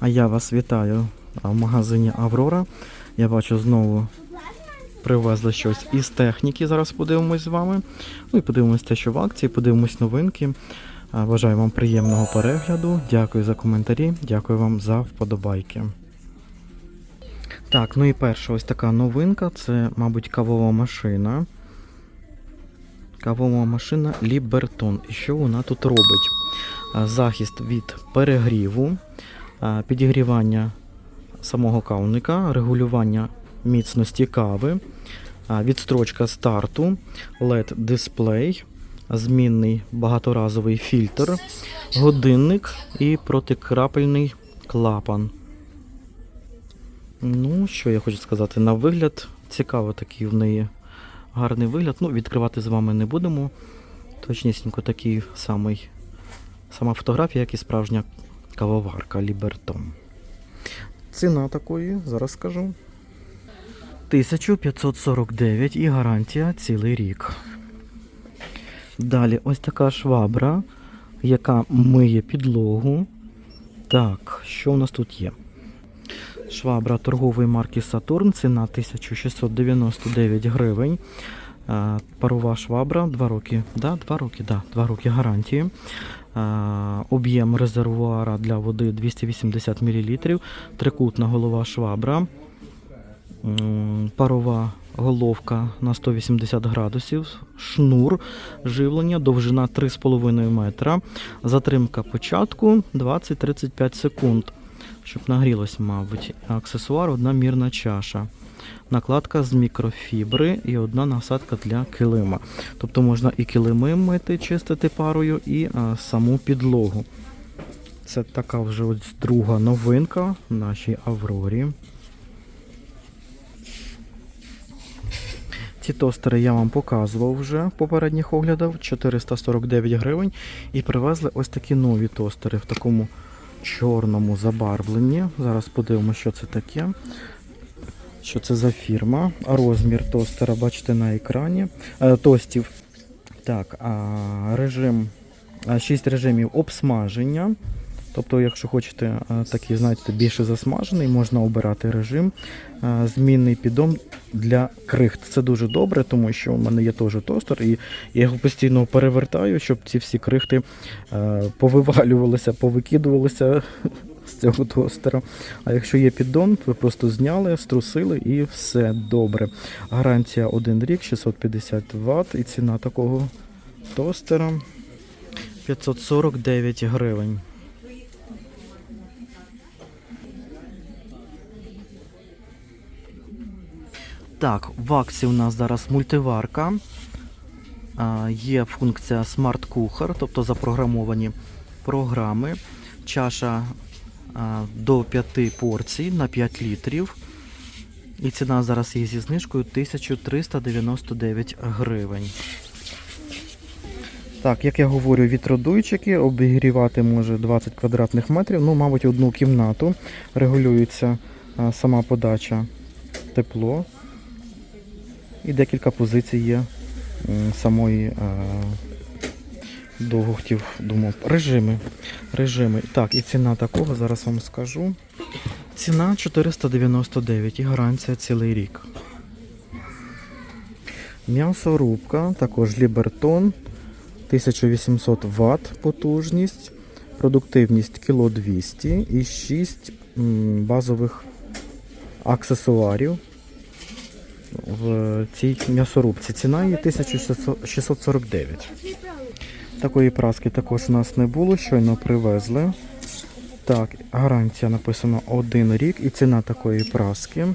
А я вас вітаю в магазині Аврора. Я бачу знову привезли щось із техніки. Зараз подивимось з вами. Ну і подивимось те, що в акції, подивимось новинки. Бажаю вам приємного перегляду. Дякую за коментарі, дякую вам за вподобайки. Так, ну і перша ось така новинка це, мабуть, кавова машина. Кавова машина Лібертон. І що вона тут робить? Захист від перегріву, підігрівання самого кавника, регулювання міцності кави, відстрочка старту, LED-дисплей, змінний багаторазовий фільтр, годинник і протикрапельний клапан. Ну, що я хочу сказати, на вигляд цікаво такий в неї гарний вигляд. Ну, відкривати з вами не будемо. Точнісінько такий самий, сама фотографія, як і справжня кавоварка Лібертон. Ціна такої, зараз скажу. 1549 і гарантія цілий рік. Далі ось така швабра, яка миє підлогу. Так, що у нас тут є? Швабра торгової марки Saturn, ціна 1699 гривень. Е, Парова швабра, 2 роки. Да, 2 роки, да, 2 роки гарантії. Е, Об'єм резервуара для води 280 мл. Трикутна голова швабра. Парова головка на 180 градусів. Шнур живлення, довжина 3,5 метра. Затримка початку 20-35 секунд. Щоб нагрілось, мабуть. Аксесуар одна мірна чаша. Накладка з мікрофібри і одна насадка для килима. Тобто можна і килими мити, чистити парою, і а, саму підлогу. Це така вже ось друга новинка в нашій Аврорі. Ці тостери я вам показував вже в попередніх оглядах 449 гривень. І привезли ось такі нові тостери в такому чорному забарвленні. Зараз подивимося, що це таке. Що це за фірма? Розмір тостера бачите на екрані. Е, тостів. Так, режим, 6 режимів обсмаження. Тобто, якщо хочете е, такий, знаєте, більше засмажений, можна обирати режим. Е, Змінний піддон для крихт. Це дуже добре, тому що у мене є теж тостер, і я його постійно перевертаю, щоб ці всі крихти повивалювалися, повикидувалися з цього тостера. А якщо є піддон, ви просто зняли, струсили і все добре. Гарантія 1 рік, 650 Вт, і ціна такого тостера 549 гривень. Так, в акції у нас зараз мультиварка. Є функція Cooker, тобто запрограмовані програми. Чаша до 5 порцій на 5 літрів. І ціна зараз є зі знижкою 1399 гривень. Так, як я говорю, вітродуйчики обігрівати може 20 квадратних метрів, ну, мабуть, одну кімнату. Регулюється сама подача тепло. І декілька позицій є самої довго хотів думав. Режими. Режими. Так, і ціна такого, зараз вам скажу. Ціна 499 і гарантія цілий рік. М'ясорубка, також Лібертон, 1800 Вт потужність, продуктивність кіло 200 і 6 базових аксесуарів в цій м'ясорубці. Ціна її 1649. Такої праски також у нас не було, щойно привезли. Так, гарантія написано 1 рік і ціна такої праски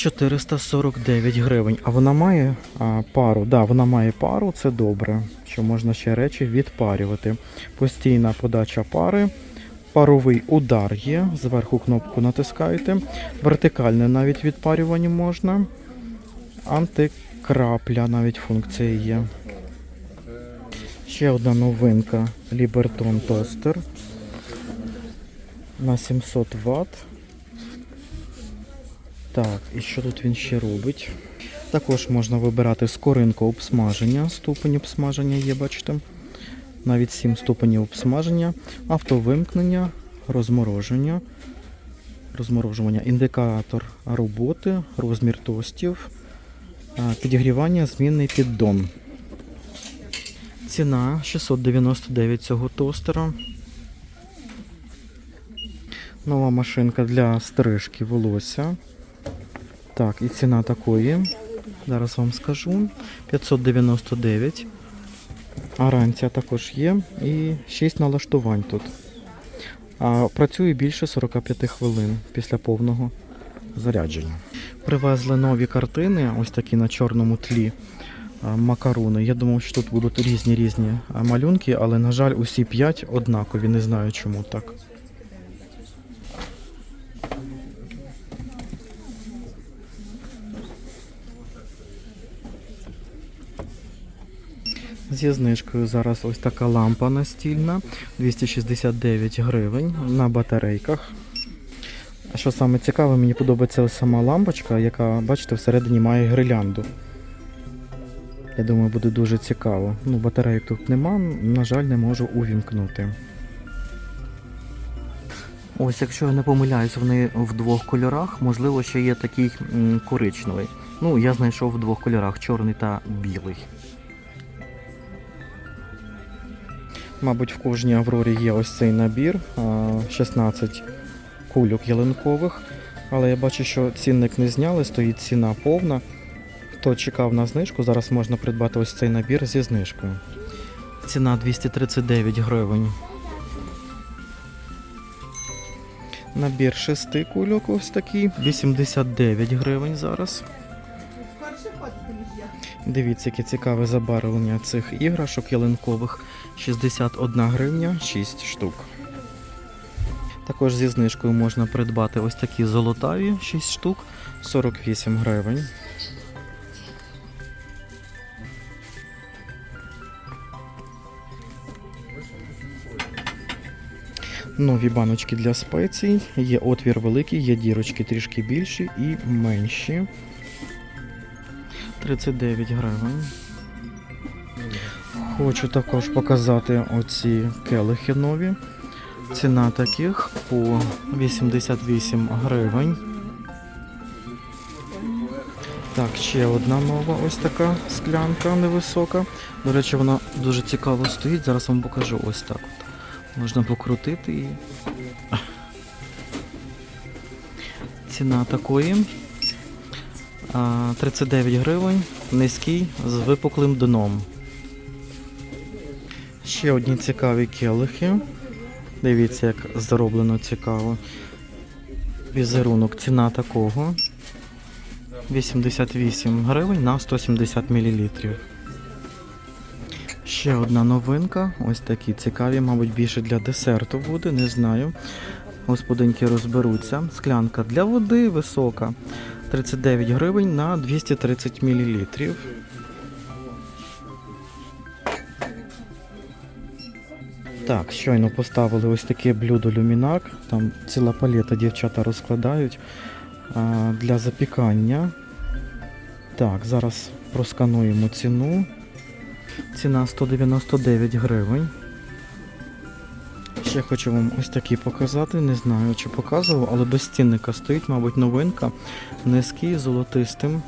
449 гривень. А вона має а, пару. Да, вона має пару, це добре. Що можна ще речі відпарювати. Постійна подача пари. Паровий удар є. Зверху кнопку натискаєте. Вертикальне навіть відпарювання можна. Антикрапля навіть функція є. Ще одна новинка Liberton тостер на 700 Вт. Так, і що тут він ще робить? Також можна вибирати скоринку обсмаження, ступень обсмаження є, бачите. Навіть 7 ступенів обсмаження, автовимкнення, розмороження. Розморожування, індикатор роботи, розмір тостів, підігрівання, змінний піддон. Ціна 699 цього тостера. Нова машинка для стрижки волосся. Так, і ціна такої. Зараз вам скажу. 599. Гарантія також є. І 6 налаштувань тут. А працює більше 45 хвилин після повного зарядження. Привезли нові картини, ось такі на чорному тлі а, макаруни. Я думав, що тут будуть різні різні малюнки, але, на жаль, усі 5 однакові. Не знаю, чому так. Зі знижкою зараз ось така лампа настільна 269 гривень на батарейках. Що саме цікаве, мені подобається сама лампочка, яка, бачите, всередині має гирлянду. Я думаю, буде дуже цікаво. Ну, батарейок тут нема, на жаль, не можу увімкнути. Ось, якщо я не помиляюсь, вони в двох кольорах, можливо, ще є такий коричневий. Ну, я знайшов в двох кольорах чорний та білий. Мабуть, в кожній Аврорі є ось цей набір, 16 кульок ялинкових. Але я бачу, що цінник не зняли, стоїть ціна повна. Хто чекав на знижку, зараз можна придбати ось цей набір зі знижкою. Ціна 239 гривень. Набір 6 кульок ось такий, 89 гривень зараз. Дивіться, яке цікаве забарвлення цих іграшок ялинкових. 61 гривня, 6 штук. Також зі знижкою можна придбати ось такі золотаві 6 штук, 48 гривень. Нові баночки для спецій. Є отвір великий, є дірочки трішки більші і менші. 39 гривень. Хочу також показати оці келихи нові. Ціна таких по 88 гривень. Так, ще одна нова ось така склянка невисока. До речі, вона дуже цікаво стоїть. Зараз вам покажу ось так. Можна покрутити і. Ціна такої. 39 гривень, низький з випуклим дном. Ще одні цікаві келихи. Дивіться, як зроблено цікаво. Візерунок, ціна такого. 88 гривень на 170 мл. Ще одна новинка. Ось такі цікаві, мабуть, більше для десерту буде, не знаю. Господинки розберуться. Склянка для води висока. 39 гривень на 230 мл. Так, щойно поставили ось таке блюдо люмінак. Там ціла палета дівчата розкладають а, для запікання. Так, зараз проскануємо ціну. Ціна 199 гривень. Ще хочу вам ось такі показати. Не знаю, чи показував, але без цінника стоїть, мабуть, новинка. Низький, золотистим.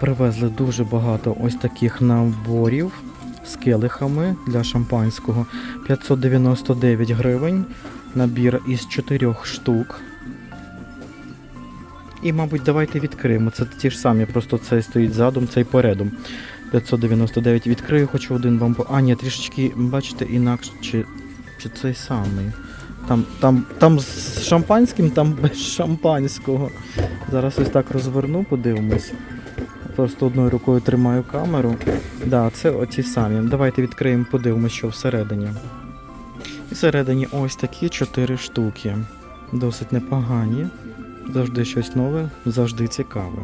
Привезли дуже багато ось таких наборів з келихами для шампанського. 599 гривень. Набір із 4 штук. І, мабуть, давайте відкриємо. Це ті ж самі, просто цей стоїть задом, цей передом. 599 відкрию, хочу один вам. А, ні, трішечки, бачите, інакше. Чи, чи цей самий. Там, там, там з шампанським, там без шампанського. Зараз ось так розверну, подивимось. Просто одною рукою тримаю камеру. Да, це оті самі. Давайте відкриємо, подивимось, що всередині. І всередині ось такі 4 штуки. Досить непогані. Завжди щось нове, завжди цікаве.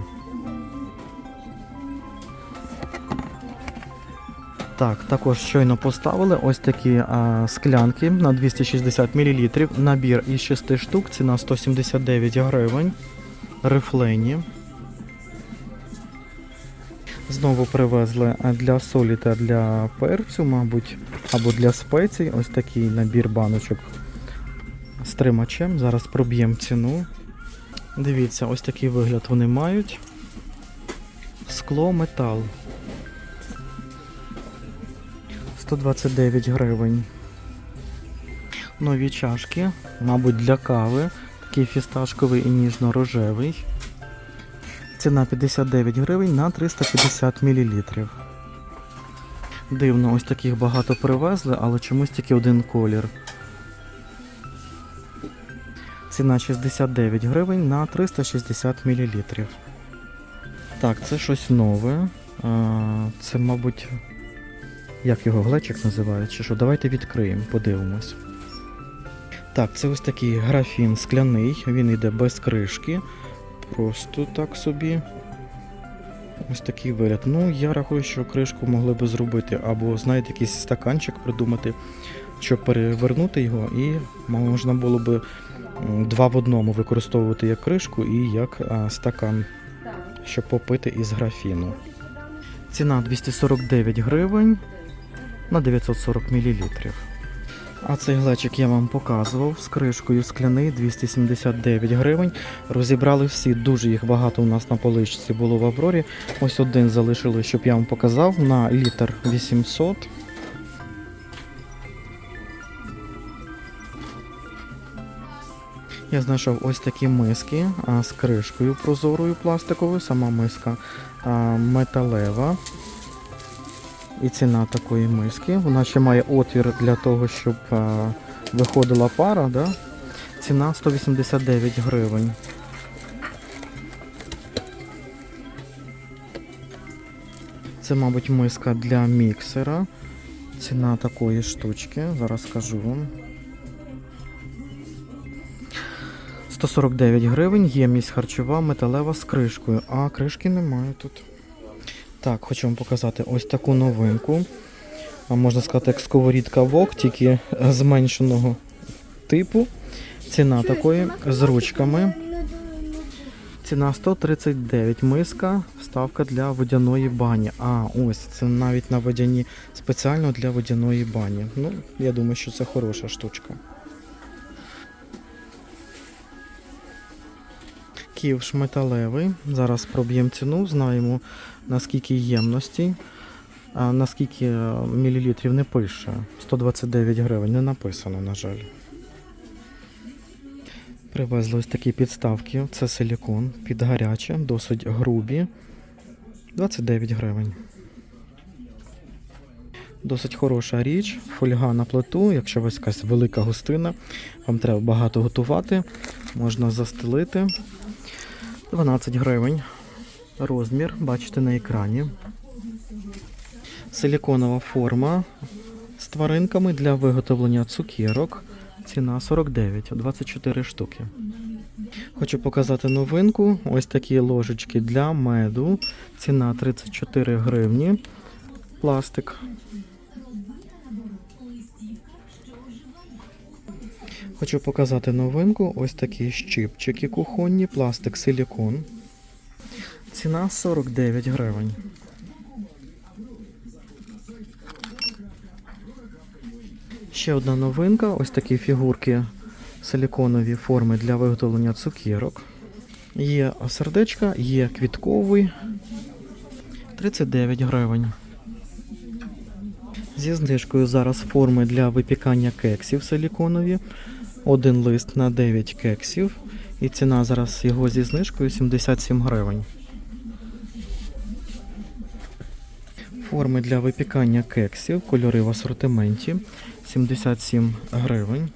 Так, також щойно поставили ось такі а, склянки на 260 мл. Набір із 6 штук, ціна 179 гривень. Рифлені. Знову привезли для солі та для перцю, мабуть, або для спецій. Ось такий набір баночок з тримачем. Зараз проб'ємо ціну. Дивіться, ось такий вигляд вони мають. Скло, метал. 129 гривень. Нові чашки, мабуть, для кави. Такий фісташковий і ніжно-рожевий. Ціна 59 гривень на 350 мл. Дивно, ось таких багато привезли, але чомусь тільки один колір. Ціна 69 гривень на 360 мл. Так, це щось нове. Це, мабуть, як його глечик називають, чи що? Давайте відкриємо, подивимось. Так, це ось такий графін скляний, він йде без кришки. Просто так собі. Ось такий вигляд. Ну, я рахую, що кришку могли би зробити, або, знаєте, якийсь стаканчик придумати, щоб перевернути його, і можна було би два в одному використовувати як кришку і як а, стакан, щоб попити із графіну. Ціна 249 гривень на 940 мл. А цей глечик я вам показував з кришкою скляний 279 гривень. Розібрали всі, дуже їх багато у нас на поличці було в Аврорі. Ось один залишили, щоб я вам показав на літр 800. Я знайшов ось такі миски з кришкою прозорою пластиковою, сама миска металева. І ціна такої миски. Вона ще має отвір для того, щоб а, виходила пара. Да? Ціна 189 гривень. Це, мабуть, миска для міксера. Ціна такої штучки. Зараз скажу вам. 149 гривень, ємність харчова, металева з кришкою, а кришки немає тут. Так, хочу вам показати ось таку новинку. Можна сказати, як сковорідка вок, тільки зменшеного типу. Ціна такої з ручками. Ціна 139 миска, вставка для водяної бані. А, ось, це навіть на водяні спеціально для водяної бані. Ну, я думаю, що це хороша штучка. Ківш металевий. Зараз проб'ємо ціну, знаємо наскільки ємності, а наскільки е, мілілітрів не пише. 129 гривень, не написано, на жаль. Привезли ось такі підставки. Це силікон під гаряче, досить грубі. 29 гривень. Досить хороша річ, фольга на плиту, якщо у вас якась велика гостина, вам треба багато готувати, можна застелити. 12 гривень. Розмір, бачите на екрані. Силіконова форма з тваринками для виготовлення цукерок. Ціна 49, 24 штуки. Хочу показати новинку. Ось такі ложечки для меду. Ціна 34 гривні. Пластик. Хочу показати новинку. Ось такі щипчики кухонні, пластик силікон. Ціна 49 гривень. Ще одна новинка. Ось такі фігурки силіконові форми для виготовлення цукерок. Є сердечка, є квітковий. 39 гривень. Зі знижкою зараз форми для випікання кексів силіконові. Один лист на 9 кексів. І ціна зараз його зі знижкою 77 гривень. Форми для випікання кексів, кольори в асортименті 77 гривень.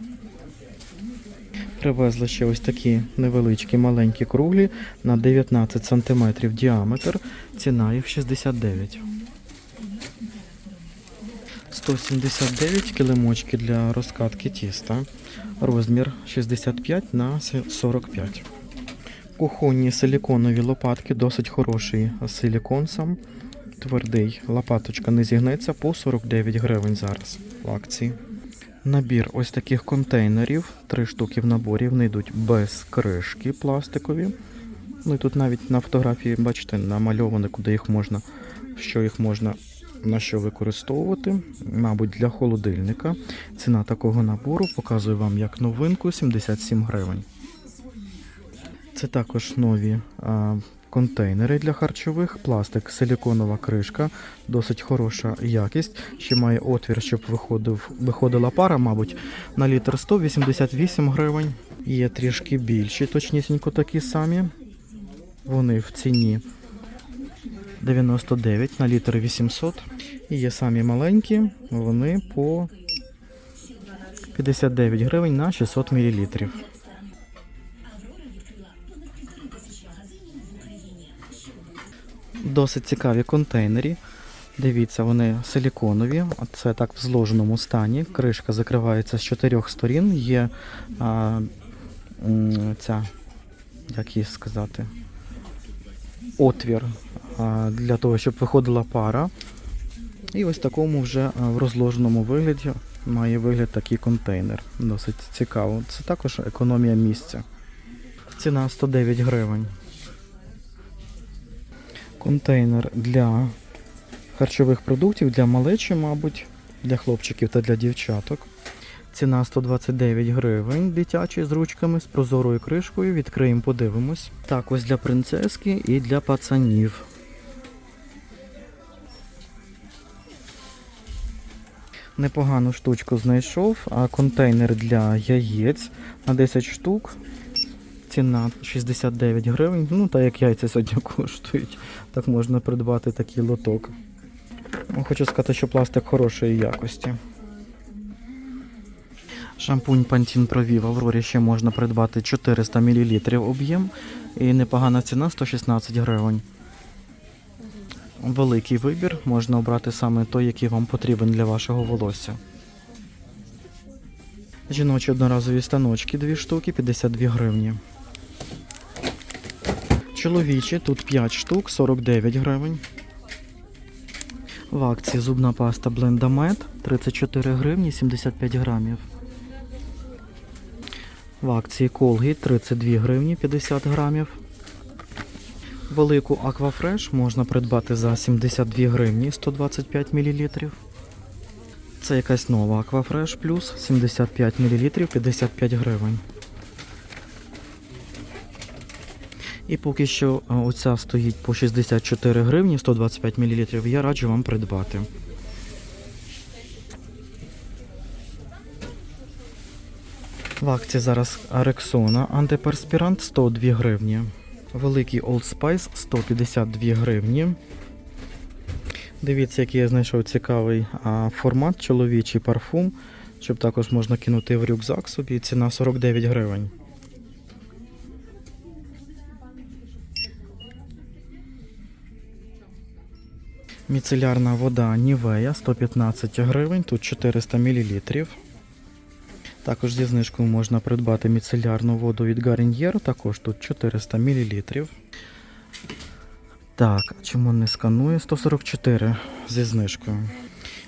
Привезли ще ось такі невеличкі маленькі круглі на 19 см діаметр. Ціна їх 69. 179 килимочки для розкатки тіста. Розмір 65 на 45. Кухонні силіконові лопатки, досить хороший силікон сам. Твердий. Лопаточка не зігнеться по 49 гривень зараз в акції. Набір ось таких контейнерів. Три штуки в наборі. Вони йдуть без кришки пластикові. Ну і тут навіть на фотографії, бачите, намальовано, куди їх можна, що їх можна на що використовувати. Мабуть, для холодильника. Ціна такого набору показую вам як новинку 77 гривень. Це також нові а, контейнери для харчових, пластик, силіконова кришка, досить хороша якість. Ще має отвір, щоб виходив, виходила пара, мабуть, на літр 188 гривень. Є трішки більші, точнісінько такі самі. Вони в ціні 99 на літр 800. І є самі маленькі, вони по 59 гривень на 600 мл. Досить цікаві контейнери. Дивіться, вони силіконові, це так в зложеному стані. Кришка закривається з чотирьох сторін. Є а, ця, як її сказати, отвір для того, щоб виходила пара. І ось такому вже в розложеному вигляді має вигляд такий контейнер. Досить цікаво. Це також економія місця. Ціна 109 гривень. Контейнер для харчових продуктів для малечі, мабуть, для хлопчиків та для дівчаток. Ціна 129 гривень, дитячий з ручками, з прозорою кришкою. Відкриємо, подивимось. Так, ось для принцески і для пацанів. Непогану штучку знайшов, а контейнер для яєць на 10 штук. Ціна 69 гривень. Ну, так як яйця сьогодні коштують, так можна придбати такий лоток. Хочу сказати, що пластик хорошої якості. Шампунь Pantene Pro-V в Аврорі ще можна придбати 400 мл об'єм і непогана ціна 116 гривень. Великий вибір, можна обрати саме той, який вам потрібен для вашого волосся. Жіночі одноразові станочки 2 штуки 52 гривні. Чоловічі тут 5 штук 49 гривень. В акції зубна паста Blendamed 34 гривні 75 грамів. В акції Colgate 32 гривні 50 грамів. Велику Aquafresh можна придбати за 72 гривні 125 мл. Це якась нова Aquafresh Plus 75 мл 55 гривень. І поки що оця стоїть по 64 гривні 125 мл. Я раджу вам придбати. В акції зараз Рексона антиперспірант 102 гривні. Великий Old Spice 152 гривні. Дивіться, який я знайшов цікавий формат чоловічий парфум, щоб також можна кинути в рюкзак собі. Ціна 49 гривень. Міцелярна вода Нівея 115 гривень, тут 400 мл. Також зі знижкою можна придбати міцелярну воду від Garnier, також тут 400 мл. Так, чому не сканує? 144 зі знижкою.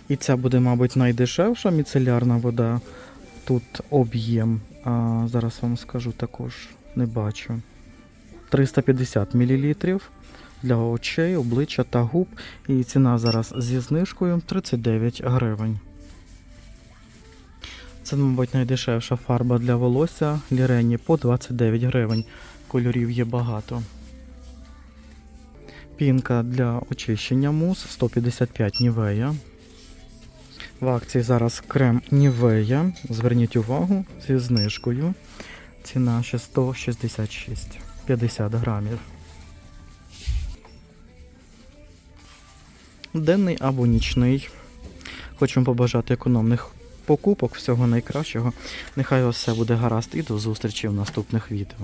І ця буде, мабуть, найдешевша міцелярна вода. Тут об'єм. А, зараз вам скажу також, не бачу. 350 мл для очей, обличчя та губ. І ціна зараз зі знижкою 39 гривень. Це, мабуть, найдешевша фарба для волосся Лірені по 29 гривень. Кольорів є багато. Пінка для очищення мус 155 Нівея. В акції зараз крем Нівея. Зверніть увагу зі знижкою. Ціна ще 166 50 грамів. Денний або нічний. Вам побажати економних покупок, всього найкращого. Нехай усе буде гаразд і до зустрічі в наступних відео.